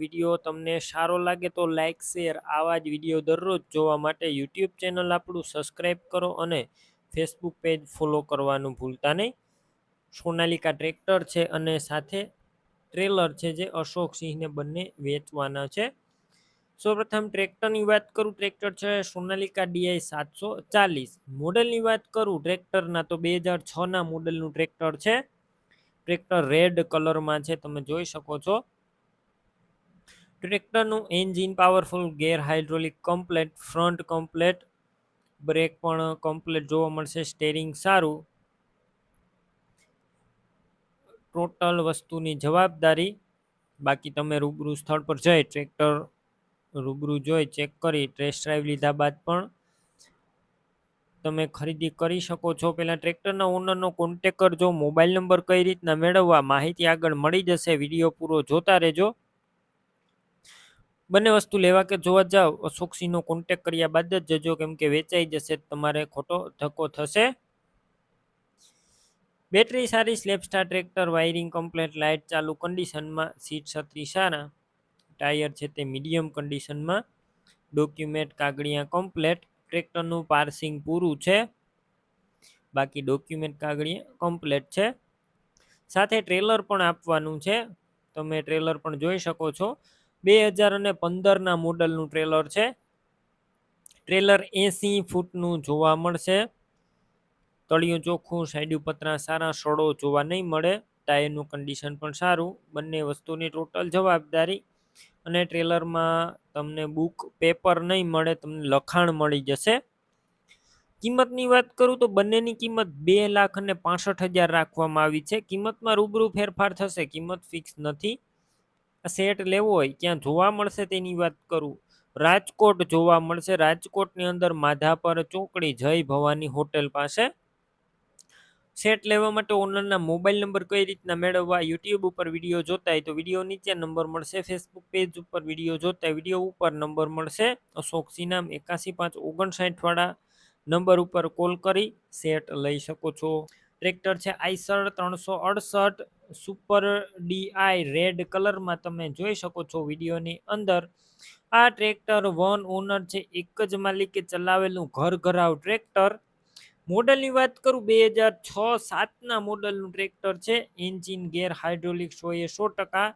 Video તમને સારો લાગે તો લાઇક શેર આવા જ વીડિયો દરરોજ જોવા માટે યુટ્યુબ ચેનલ આપણું સબસ્ક્રાઈબ કરો અને ફેસબુક પેજ ફોલો કરવાનું ભૂલતા નહીં. સોનાલિકા ટ્રેક્ટર છે અને સાથે ટ્રેલર છે જે અશોક સિંહને બંને વેચવાના છે. સૌપ્રથમ ટ્રેક્ટરની વાત કરું ટ્રેક્ટર છે સોનાલિકા ડીઆઈ સાતસો ચાલીસ. મોડલની વાત કરું ટ્રેક્ટરના તો બે હજાર છના મોડલનું ટ્રેક્ટર છે. ટ્રેક્ટર રેડ કલરમાં છે, તમે જોઈ શકો છો. ટ્રેક્ટરનું engine powerful, gear hydraulic, complete, front complete, brake પણ કમ્પ્લેટ જોવા મળશે, સ્ટેરિંગ સારું. ટોટલ વસ્તુની જવાબદારી, બાકી તમે રૂબરૂ સ્થળ પર જઈ ટ્રેક્ટર રૂબરૂ જોઈ ચેક કરી, ટેસ્ટ ડ્રાઈવ લીધા બાદ પણ તમે ખરીદી કરી શકો છો. પહેલાં ટ્રેક્ટરના ઓનરનો કોન્ટેક કરજો, મોબાઈલ નંબર કઈ રીતના મેળવવા, માહિતી આગળ મળી જશે, વીડિયો પૂરો જોતા રહેજો. બંને વસ્તુ લેવા કે જોવા જાઓ અશોકસિંહનો કોન્ટેક કર્યા બાદ જ જજો કેમ કે વેચાઈ જશે, તમારે ખોટો ધક્કો થશે. બેટરી સારી, સ્લેપસ્ટાર ટ્રેક્ટર, વાયરિંગ કમ્પ્લેટ લાઇટ ચાલુ કન્ડિશનમાં સીટ છત્રી સારા, ટાયર છે તે મીડિયમ કન્ડિશનમાં ડોક્યુમેન્ટ કાગળિયા કમ્પ્લેટ ટ્રેક્ટરનું પાર્સિંગ પૂરું છે. બાકી ડોક્યુમેન્ટ કાગળિયા કમ્પ્લેટ છે. સાથે ટ્રેલર પણ આપવાનું છે, તમે ટ્રેલર પણ જોઈ શકો છો. બે હજાર અને પંદરના મોડલનું ટ્રેલર છે. ટ્રેલર એંસી ફૂટનું જોવા મળશે. તળિયું ચોખ્ખું સાઈડ પતરા સારા, સડો જોવા નહીં મળે. ટાયરનું કન્ડિશન પણ સારું. બંને વસ્તુની ટોટલ જવાબદારી. અને ટ્રેલરમાં તમને બુક પેપર નહીં મળે, તમને લખાણ મળી જશે. કિંમતની વાત કરું તો બંનેની કિંમત બે લાખ અને પાસઠ હજાર રાખવામાં આવી છે. કિંમતમાં રૂબરૂ ફેરફાર થશે. કિંમત ફિક્સ નથી. સેટ લેવો હોય ક્યાં જોવા મળશે તેની વાત કરું. રાજકોટ જોવા મળશે. રાજકોટની અંદર માધાપર ચોકડી જય ભવાની હોટેલ પાસે. સેટ લેવા માટે ઓનરના મોબાઈલ નંબર કઈ રીતના મેળવવા, યુટ્યુબ ઉપર વીડિયો જોતા હોય તો વીડિયો નીચે નંબર મળશે. ફેસબુક પેજ ઉપર વીડિયો જોતા વીડિયો ઉપર નંબર મળશે. અશોક સિનામ એકાસી પાંચ ઓગણસાઠવાળા નંબર ઉપર કોલ કરી સેટ લઈ શકો છો. ટ્રેક્ટર છે આઈસર ત્રણસો અડસઠ, સુપર ડીઆઈ રેડ કલરમાં તમે જોઈ શકો છો વિડીયોની અંદર. આ ટ્રેક્ટર વન ઓનર છે, એક જ માલિકે ચલાવેલું ઘર ઘરાવ ટ્રેક્ટર. મોડલની વાત કરું, બે હજાર છ સાતના મોડલનું ટ્રેક્ટર છે, એન્જિન ગેર હાઇડ્રોલિક સો એ સો ટકા.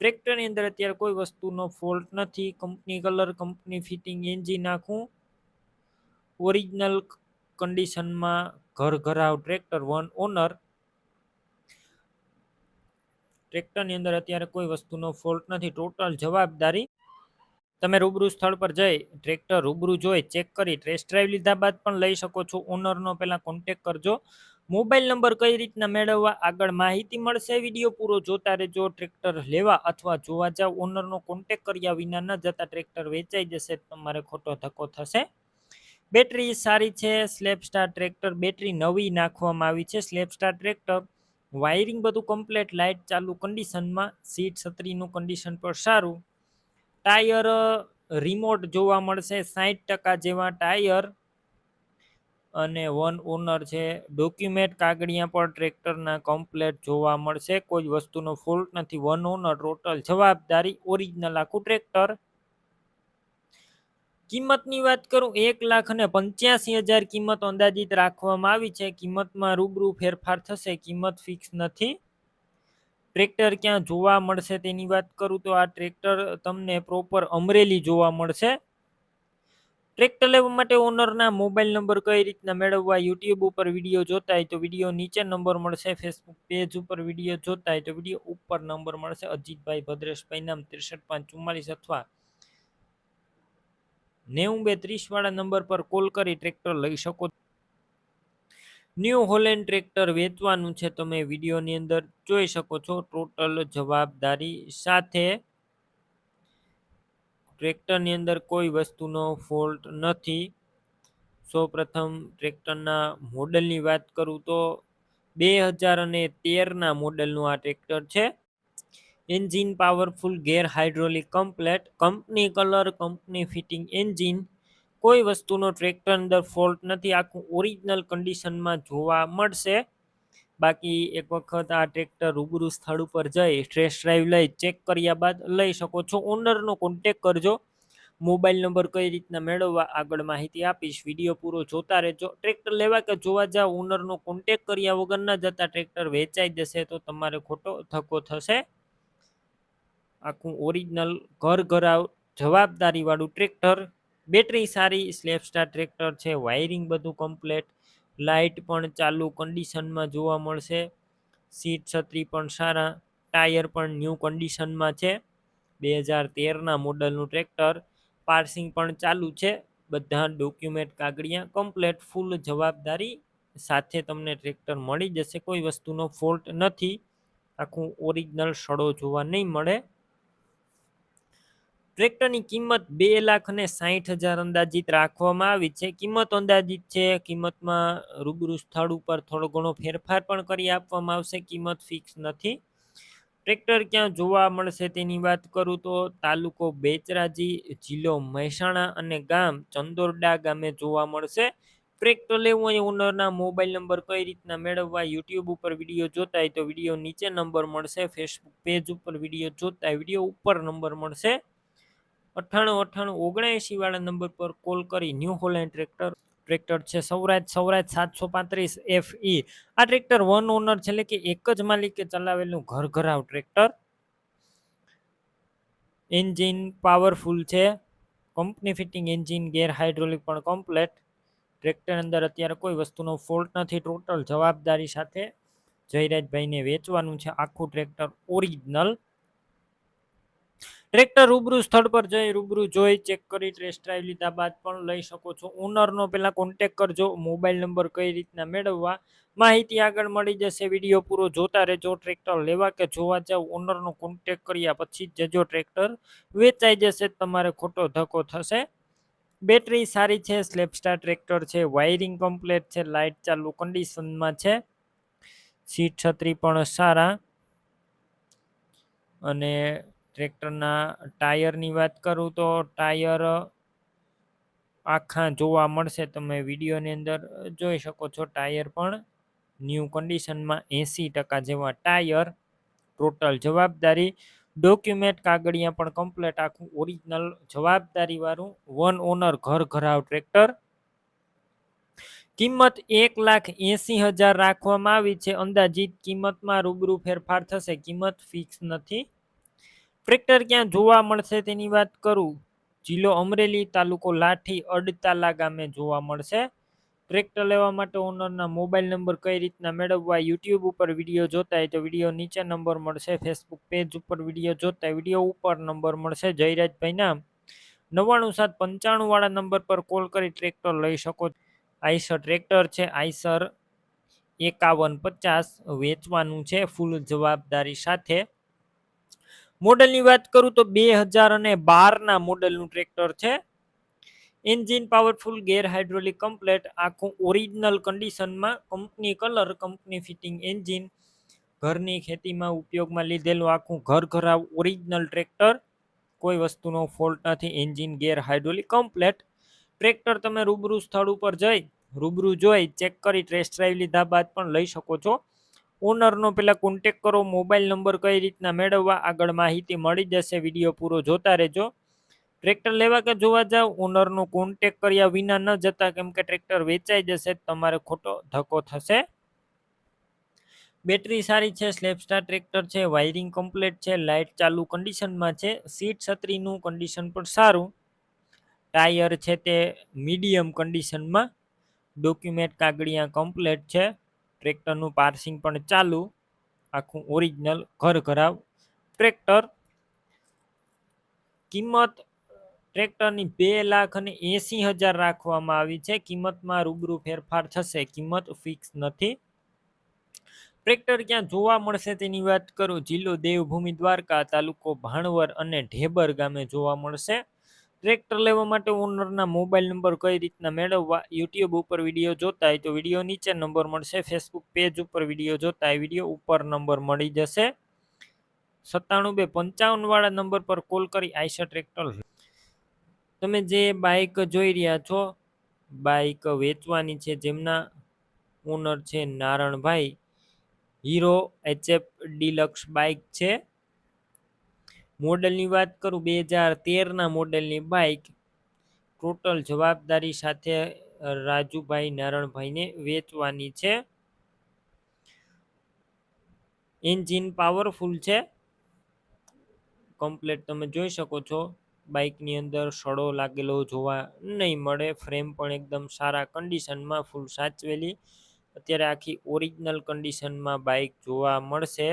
ટ્રેક્ટરની અંદર અત્યારે કોઈ વસ્તુનો ફોલ્ટ નથી, company colour, company fitting, engine નાખું ઓરિજિનલ કન્ડિશનમાં ઘર ઘરાવ, ટ્રેક્ટર, વન ઓનર. ટ્રેક્ટરની અંદર અત્યારે કોઈ વસ્તુનો ફોલ્ટ નથી ટોટલ જવાબદારી. તમે રૂબરૂ સ્થળ પર જઈ, ટ્રેક્ટર રૂબરૂ જોઈ ચેક કરી ટેસ્ટ ડ્રાઈવ લીધા બાદ પણ લઈ શકો છો. ઓનરનો પહેલાં કોન્ટેક કરજો. મોબાઈલ નંબર કઈ રીતના મેળવવા આગળ માહિતી મળશે વીડિયો પૂરો જોતા રહેજો. ટ્રેક્ટર લેવા અથવા જોવા જાવ, ઓનરનો કોન્ટેક કર્યા વિના ન જતા ટ્રેક્ટર વેચાઈ જશે, તમારે ખોટો ધક્કો થશે. બેટરી સારી છે સ્લેપ સ્ટાર ટ્રેક્ટર, બેટરી નવી નાખવામાં આવી છે સ્લેપ સ્ટાર ટ્રેક્ટર, વાયરિંગ બધું કમ્પ્લેટ લાઇટ ચાલુ કન્ડિશનમાં સીટ છત્રીનું કન્ડિશન પણ સારું. ટાયર રિમોટ જોવા મળશે સાહીઠ ટકા જેવા ટાયર અને વન ઓનર છે ડોક્યુમેન્ટ કાગળિયા પણ ટ્રેક્ટરના કમ્પ્લેટ જોવા મળશે, કોઈ વસ્તુનો ફોલ્ટ નથી. વન ઓનર ટોટલ જવાબદારી ઓરિજિનલ આખું ટ્રેક્ટર કિંમતની વાત કરું, એક લાખ અને પંચ્યાસી હજાર કિંમત અંદાજિત રાખવામાં આવી છે. કિંમતમાં રૂબરૂ ફેરફાર થશે, કિંમત ફિક્સ નથી. ટ્રેક્ટર ક્યાં જોવા મળશે તેની વાત કરું તો આ ટ્રેક્ટર તમને પ્રોપર અમરેલી જોવા મળશે. ટ્રેક્ટર લેવા માટે ઓનરના મોબાઈલ નંબર કઈ રીતના મેળવવા યુટ્યુબ ઉપર વીડિયો જોતા હોય તો વીડિયો નીચે નંબર મળશે ફેસબુક પેજ ઉપર વીડિયો જોતા હોય તો વીડિયો ઉપર નંબર મળશે. અજીતભાઈ ભદ્રેશભાઈ નામ ત્રેસઠ પાંચ ચુમ્માલીસ અથવા નેવું બે ત્રીસવાળા નંબર પર કોલ કરી ટ્રેક્ટર લઈ શકો. ન્યૂ હોલેન્ડ ટ્રેક્ટર વેચવાનું છે, તમે વિડીયોની અંદર જોઈ શકો છો. ટોટલ જવાબદારી સાથે ટ્રેક્ટરની અંદર કોઈ વસ્તુનો ફોલ્ટ નથી. સૌ પ્રથમ ટ્રેક્ટરના મોડલની વાત કરું તો બે હજાર અને તેરના મોડલનું આ ટ્રેક્ટર છે. Engine powerful, gear hydraulic, complete company colour, company fitting engine. કોઈ વસ્તુનો ટ્રેક્ટર અંદર ફોલ્ટ નથી, આખું ઓરિજિનલ કન્ડિશનમાં જોવા મળશે. બાકી એક વખત આ ટ્રેક્ટર રૂબરૂ સ્થળ ઉપર જઈ સ્ટ્રેસ ડ્રાઈવ લઈ ચેક કર્યા બાદ લઈ શકો છો. ઓનરનો કોન્ટેક કરજો. મોબાઈલ નંબર કઈ રીતના મેળવવા આગળ માહિતી આપીશ. વીડિયો પૂરો જોતા રહેજો. ટ્રેક્ટર લેવા કે જોવા જાવ ઓનરનો કોન્ટેક કર્યા વગર ન જતા ટ્રેક્ટર વેચાઈ જશે તો તમારે ખોટો ધક્કો થશે. આખું ઓરિજિનલ ઘર ઘરાવ, જવાબદારીવાળું ટ્રેક્ટર બેટરી સારી સ્લેપ સ્ટાર ટ્રેક્ટર છે વાયરિંગ બધું કમ્પ્લેટ લાઇટ પણ ચાલુ કન્ડિશનમાં જોવા મળશે. સીટ છત્રી પણ સારા ટાયર પણ ન્યૂ કન્ડિશનમાં છે. બે હજાર તેરના મોડલનું ટ્રેક્ટર પાર્સિંગ પણ ચાલુ છે. બધા ડોક્યુમેન્ટ કાગળિયા કમ્પ્લેટ ફૂલ જવાબદારી સાથે તમને ટ્રેક્ટર મળી જશે. કોઈ વસ્તુનો ફોલ્ટ નથી. આખું ઓરિજિનલ સડો જોવા નહીં મળે. ટ્રેક્ટરની કિંમત બે લાખ અને સાહીઠ હજાર અંદાજિત રાખવામાં આવી છે. કિંમત અંદાજિત છે, કિંમતમાં રૂબરૂ સ્થળ ઉપર થોડો ઘણો ફેરફાર પણ કરી આપવામાં આવશે. કિંમત ફિક્સ નથી. ટ્રેક્ટર ક્યાં જોવા મળશે તેની વાત કરું તો તાલુકો બેચરાજી, જિલ્લો મહેસાણા અને ગામ ચંદોરડા ગામે જોવા મળશે. ટ્રેક્ટર લેવું હોય ઓનરના મોબાઈલ નંબર કઈ રીતના મેળવવા યુટ્યુબ ઉપર વીડિયો જોતા હોય તો વીડિયો નીચે નંબર મળશે. ફેસબુક પેજ ઉપર વીડિયો જોતા વીડિયો ઉપર નંબર મળશે. અઠ્ઠાણું અઠ્ઠાણું ઓગણએંશી વાળા નંબર પર કોલ કરી. ન્યૂ હોલેન્ડ ટ્રેક્ટર ટ્રેક્ટર છે. સૌરાજ સૌરાજ સાતસો પાંત્રીસ એફ ઈ આ ટ્રેક્ટર વન ઓનર છે, એટલે કે એક જ માલિકે ચલાવેલું ઘર ઘરાવ ટ્રેક્ટર એન્જિન પાવરફુલ છે. Company fitting engine gear hydraulic પણ કમ્પ્લેટ ટ્રેક્ટર અંદર અત્યારે કોઈ વસ્તુનો ફોલ્ટ નથી. ટોટલ જવાબદારી સાથે જયરાજભાઈને વેચવાનું છે આખું ટ્રેક્ટર ઓરિજિનલ ટ્રેક્ટર રૂબરૂ સ્થળ પર જઈ રૂબરૂ જોઈ, ચેક કરી ટેસ્ટ ડ્રાઈવ લીધા બાદ પણ લઈ શકો છો. ઓનરનો પહેલાં કોન્ટેક કરજો મોબાઈલ નંબર કઈ રીતના મેળવવા, માહિતી આગળ મળી જશે, વીડિયો પૂરો જોતા રહેજો ટ્રેક્ટર લેવા કે જોવા જાવ ઓનરનો કોન્ટેક કર્યા પછી જજો ટ્રેક્ટર વેચાઈ જશે, તમારે ખોટો ધક્કો થશે. બેટરી સારી છે સ્લેપસ્ટાર ટ્રેક્ટર છે વાયરિંગ કમ્પ્લેટ છે લાઇટ ચાલુ કન્ડિશનમાં છે. સીટ છત્રી પણ સારા. અને ટ્રેક્ટરના ટાયરની વાત કરું તો ટાયર આખા જોવા મળશે. તમે વિડીયોની અંદર જોઈ શકો છો ટાયર પણ ન્યૂ કન્ડિશનમાં એંસી ટકા જેવા ટાયર. ટોટલ જવાબદારી ડોક્યુમેન્ટ કાગળિયા પણ કમ્પ્લેટ આખું ઓરિજિનલ જવાબદારીવાળું વન ઓનર ઘર ઘરાવ ટ્રેક્ટર. કિંમત એક લાખ એંસી હજાર રાખવામાં આવી છે. અંદાજિત કિંમતમાં રૂબરૂ ફેરફાર થશે. કિંમત ફિક્સ નથી. ટ્રેક્ટર ક્યાં જોવા મળશે તેની વાત કરું? જિલ્લો અમરેલી, તાલુકો લાઠી, અડતાલા ગામે જોવા મળશે. ટ્રેક્ટર લેવા માટે ઓનરના મોબાઈલ નંબર કઈ રીતના મેળવવા યુટ્યુબ ઉપર વીડિયો જોતા હોય તો વીડિયો નીચે નંબર મળશે ફેસબુક પેજ ઉપર વીડિયો જોતા વીડિયો ઉપર નંબર મળશે. જયરાજભાઈના નવ્વાણું સાત પંચાણું વાળા નંબર પર કોલ કરી ટ્રેક્ટર લઈ શકો આઈસર ટ્રેક્ટર છે, આઈસર એકાવન પચાસ વેચવાનું છે ફૂલ જવાબદારી સાથે. મોડલની વાત કરું તો બે હજાર અને બારના મોડલનું ટ્રેક્ટર છે. Engine powerful, gear hydraulic, complete, આખું ઓરિજિનલ કન્ડિશનમાં company colour, company fitting engine. ઘરની ખેતીમાં ઉપયોગમાં લીધેલું આખું ઘર ઘરાવ ઓરિજિનલ ટ્રેક્ટર. કોઈ વસ્તુનો ફોલ્ટ નથી, engine gear hydraulic, complete. Tractor તમે રૂબરૂ સ્થળ ઉપર જઈ, રૂબરૂ જોઈ, ચેક કરી, ટેસ્ટ ડ્રાઈવ લીધા બાદ પણ લઈ શકો છો. ઓનરનો પહેલાં કોન્ટેક કરો મોબાઈલ નંબર કઈ રીતના મેળવવા, આગળ માહિતી મળી જશે વીડિયો પૂરો જોતા રહેજો. ટ્રેક્ટર લેવા કે જોવા જાવ ઓનરનો કોન્ટેક કર્યા વિના ન જતા, કેમ કે ટ્રેક્ટર વેચાઈ જશે, તમારે ખોટો ધક્કો થશે. બેટરી સારી છે સ્લેપસ્ટાર ટ્રેક્ટર છે વાયરિંગ કમ્પ્લીટ છે લાઇટ ચાલુ કન્ડિશનમાં છે સીટ છત્રીનું કન્ડિશન પણ સારું. ટાયર છે તે મીડિયમ કન્ડિશનમાં ડોક્યુમેન્ટ કાગળિયા કમ્પ્લીટ છે. ટ્રેક્ટરનું પાર્સિંગ પણ ચાલુ. આખું ઓરિજિનલ ઘર ઘરાવ. ટ્રેક્ટર કિંમત, ટ્રેક્ટરની બે લાખ અને એંસી હજાર રાખવામાં આવી છે. કિંમતમાં રૂબરૂ ફેરફાર થશે. કિંમત ફિક્સ નથી. ટ્રેક્ટર ક્યાં જોવા મળશે તેની વાત કરું. જિલ્લો દેવભૂમિ દ્વારકા તાલુકો ભાણવર અને ઢેબર ગામે જોવા મળશે. ટ્રેક્ટર લેવા માટે ઓનરના મોબાઈલ નંબર કઈ રીતના મેળવવા, યુટ્યુબ ઉપર વીડિયો જોતા હોય તો વીડિયો નીચે નંબર મળશે, ફેસબુક પેજ ઉપર વીડિયો જોતા હોય, વીડિયો ઉપર નંબર મળી જશે. સત્તાણું બે, પંચાવન વાળા નંબર પર કોલ કરી આઈસર ટ્રેક્ટર તમે જે બાઇક જોઈ રહ્યા છો બાઇક વેચવાની છે, જેમના ઓનર છે Naranbhai, Hero HF Deluxe bike છે. મોડલની વાત કરું, બે હજાર તેરના મોડલની બાઇક ટોટલ જવાબદારી સાથે રાજુભાઈ નારણભાઈને વેચવાની છે. એન્જિન પાવરફુલ છે. કમ્પ્લેટ તમે જોઈ શકો છો, બાઇકની અંદર સડો લાગેલો જોવા નહીં મળે, ફ્રેમ પણ એકદમ સારા કન્ડિશનમાં ફૂલ સાચવેલી. અત્યારે આખી ઓરિજિનલ કન્ડિશનમાં બાઇક જોવા મળશે.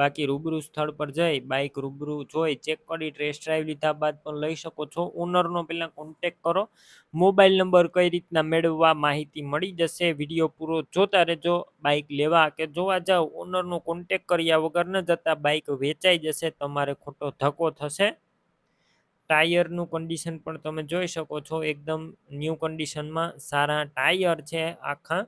બાકી રૂબરૂ સ્થળ પર જઈ બાઇક રૂબરૂ જોઈ ચેક કરી ટેસ્ટ ડ્રાઈવ લીધા બાદ પણ લઈ શકો છો. ઓનરનો પહેલાં કોન્ટેક કરો. મોબાઈલ નંબર કઈ રીતના મેળવવા માહિતી મળી જશે વીડિયો પૂરો જોતા રહેજો બાઇક લેવા કે જોવા જાઓ ઓનરનો કોન્ટેક કર્યા વગર ન જતા બાઇક વેચાઈ જશે, તમારે ખોટો ધક્કો થશે. ટાયરનું કન્ડિશન પણ તમે જોઈ શકો છો, એકદમ ન્યૂ કન્ડિશનમાં સારા ટાયર છે આખા.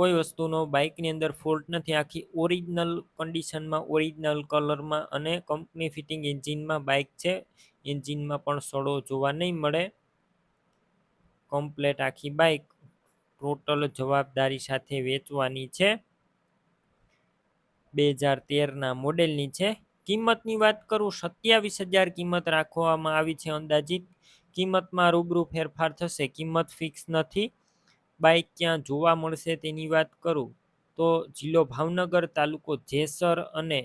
કોઈ વસ્તુનો બાઇકની અંદર ફોલ્ટ નથી. આખી ઓરિજિનલ કન્ડિશનમાં ઓરિજિનલ કલરમાં અને કંપની ફિટિંગ એન્જિનમાં બાઇક છે. એન્જિનમાં પણ સડો જોવા નહીં મળે. કમ્પ્લેટ આખી બાઇક ટોટલ જવાબદારી સાથે વેચવાની છે. બે હજાર તેરના મોડેલની છે. કિંમતની વાત કરું, સત્યાવીસ હજાર કિંમત રાખવામાં આવી છે અંદાજિત. કિંમતમાં રૂબરૂ ફેરફાર થશે. કિંમત ફિક્સ નથી. બાઇક ક્યાં જોવા મળશે તેની વાત કરું? તો જિલ્લો ભાવનગર તાલુકો જેસર અને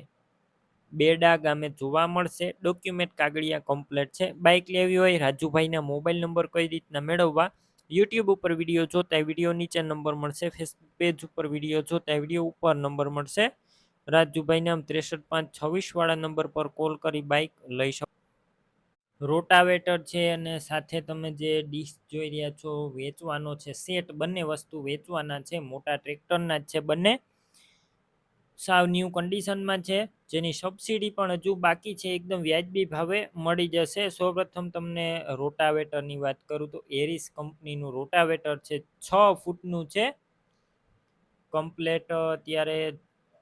બેડા ગામે જોવા મળશે. ડોક્યુમેન્ટ કાગળિયા કમ્પ્લેટ છે. બાઇક લેવી હોય રાજુભાઈના મોબાઈલ નંબર કઈ રીતના મેળવવા? યુટ્યુબ ઉપર વીડિયો જોતા વીડિયો નીચે નંબર મળશે. ફેસબુક પેજ ઉપર વીડિયો જોતા વીડિયો ઉપર નંબર મળશે. રાજુભાઈ નામ ત્રેસઠ પાંચ છવ્વીસ વાળા નંબર પર કોલ કરી બાઇક લઈ શકો. રોટાવેટર છે અને સાથે તમે જે ડીશ જોઈ રહ્યા છો વેચવાનો છે, સેટ બંને વસ્તુ વેચવાના છે, મોટા ટ્રેક્ટરના જ છે બંને. સાવ ન્યૂ કન્ડિશનમાં છે, જેની સબસિડી પણ હજુ બાકી છે, એકદમ વ્યાજબી ભાવે મળી જશે. સૌપ્રથમ તમને રોટાવેટરની વાત કરું તો એરિસ કંપનીનું રોટાવેટર છે, છ ફૂટનું છે. કમ્પ્લેટ અત્યારે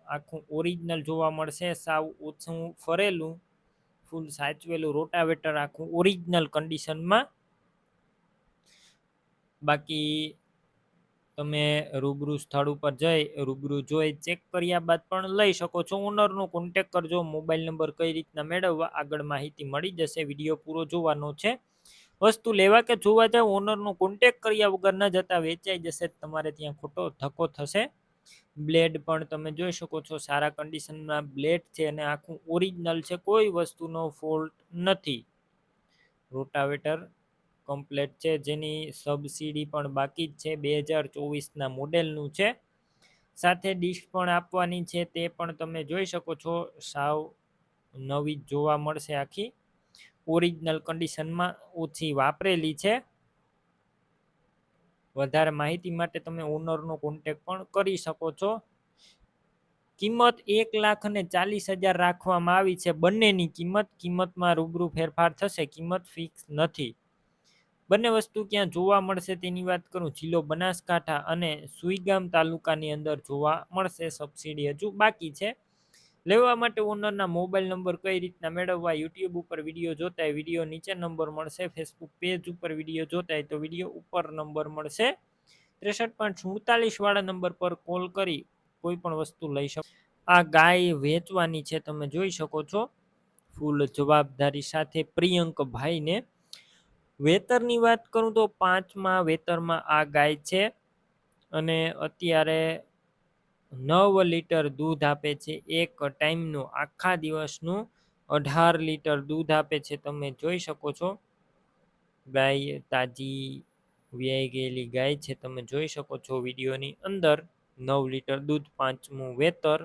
આખું ઓરિજિનલ જોવા મળશે, સાવ ઓછું ફરેલું. ફૂલ સાચવેલું રોટાવેટર આખું ઓરિજિનલ કન્ડિશનમાં બાકી તમે રૂબરૂ સ્થળ ઉપર જઈ, રૂબરૂ જોઈ ચેક કર્યા બાદ પણ લઈ શકો છો. ઓનરનો કોન્ટેક કરજો. મોબાઈલ નંબર કઈ રીતના મેળવવા, આગળ માહિતી મળી જશે. વીડિયો પૂરો જોવાનો છે. વસ્તુ લેવા કે જોવા જાય ઓનરનો કોન્ટેક કર્યા વગર ન જતા વેચાઈ જશે. તમારે ત્યાં ખોટો ધક્કો થશે. બ્લેડ પણ તમે જોઈ શકો છો, સારા કન્ડિશનમાં બ્લેડ છે અને આખું ઓરિજિનલ છે, કોઈ વસ્તુનો ફોલ્ટ નથી. રોટાવેટર કમ્પ્લેટ છે, જેની સબસિડી પણ બાકી જ છે, બે હજાર ચોવીસના મોડેલનું છે. સાથે ડીશ પણ આપવાની છે, તે પણ તમે જોઈ શકો છો, સાવ નવી જોવા મળશે આખી. ઓરિજિનલ કન્ડિશનમાં ઓછી વાપરેલી છે. વધારે માહિતી માટે તમે ઓનરનો કોન્ટેક પણ કરી શકો છો. કિંમત એક લાખ અને ચાલીસ હજાર રાખવામાં આવી છે. બંનેની કિંમત, કિંમતમાં રૂબરૂ ફેરફાર થશે. કિંમત ફિક્સ નથી. બંને વસ્તુ ક્યાં જોવા મળશે તેની વાત કરું. જિલ્લો બનાસકાંઠા અને સુઈગામ તાલુકાની અંદર જોવા મળશે. સબસિડી હજુ બાકી છે. લેવા માટે ઓનરના મોબાઈલ નંબર કઈ રીતના મેળવવા, યુટ્યુબ ઉપર વીડિયો જોતા હોય, વીડિયો નીચે નંબર મળશે, ફેસબુક પેજ ઉપર વીડિયો જોતા હોય તો વીડિયો ઉપર નંબર મળશે. ત્રેસઠ પોઈન્ટ સુડતાલીસ વાળા નંબર પર કોલ કરી કોઈ પણ વસ્તુ લઈ શકો. આ ગાય વેચવાની છે, તમે જોઈ શકો છો. ફૂલ જવાબદારી સાથે પ્રિયંક ભાઈને. વેતરની વાત કરું તો પાંચમા વેતરમાં આ ગાય છે. અને અત્યારે નવ લીટર દૂધ આપે છે. એક ટાઈમનું આખા દિવસનું અઢાર લીટર દૂધ આપે છે. તમે જોઈ શકો છો. ગાય તાજી વ્યાઈ ગયેલી ગાય છે. તમે જોઈ શકો છો વિડીયોની અંદર નવ લીટર દૂધ પાંચમું વેતર.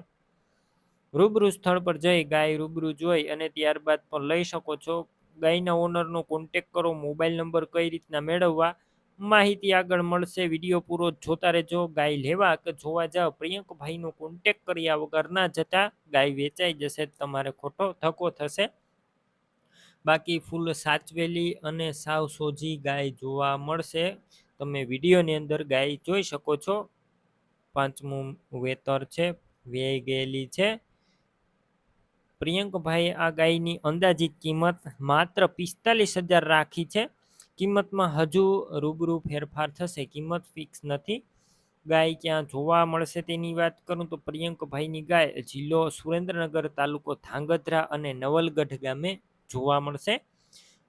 રૂબરૂ સ્થળ પર જઈ ગાય રૂબરૂ જોઈ અને ત્યારબાદ પણ લઈ શકો છો. ગાયના ઓનરનો કોન્ટેક કરો મોબાઈલ નંબર કઈ રીતના મેળવવા માહિતી આગળ મળશે. વીડિયો પૂરો જોતા રહેજો. ગાય લેવા કે જોવા જાઓ. પ્રિયંકભાઈનો કોન્ટેક કર્યા વગર ના જતા ગાય વેચાઈ જશે. તમારે ખોટો ધક્કો થશે. બાકી ફૂલ સાચવેલી અને સાવ સોજી ગાય જોવા મળશે. તમે વિડીયોની અંદર ગાય જોઈ શકો છો. પાંચમું વેતર છે. વેઈ ગયેલી છે. પ્રિયંકભાઈ આ ગાયની અંદાજિત કિંમત માત્ર પિસ્તાલીસ હજાર રાખી છે. કિંમતમાં હજુ રૂબરૂ ફેરફાર થશે, કિંમત ફિક્સ નથી. ગાય ક્યાં જોવા મળશે તેની વાત કરું તો પ્રિયંકભાઈની ગાય જિલ્લો સુરેન્દ્રનગર તાલુકો ધાંગધ્રા અને નવલગઢ ગામે જોવા મળશે.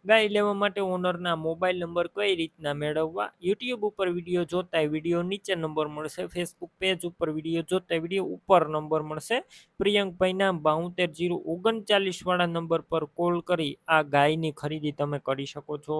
ગાય લેવા માટે ઓનરના મોબાઈલ નંબર કઈ રીતના મેળવવા? યુટ્યુબ ઉપર વીડિયો જોતા વીડિયો નીચે નંબર મળશે, ફેસબુક પેજ ઉપર વીડિયો જોતા વીડિયો ઉપર નંબર મળશે. પ્રિયંકભાઈના બાઉતેર જીરો ઓગણચાલીસ વાળા નંબર પર કોલ કરી આ ગાયની ખરીદી તમે કરી શકો છો.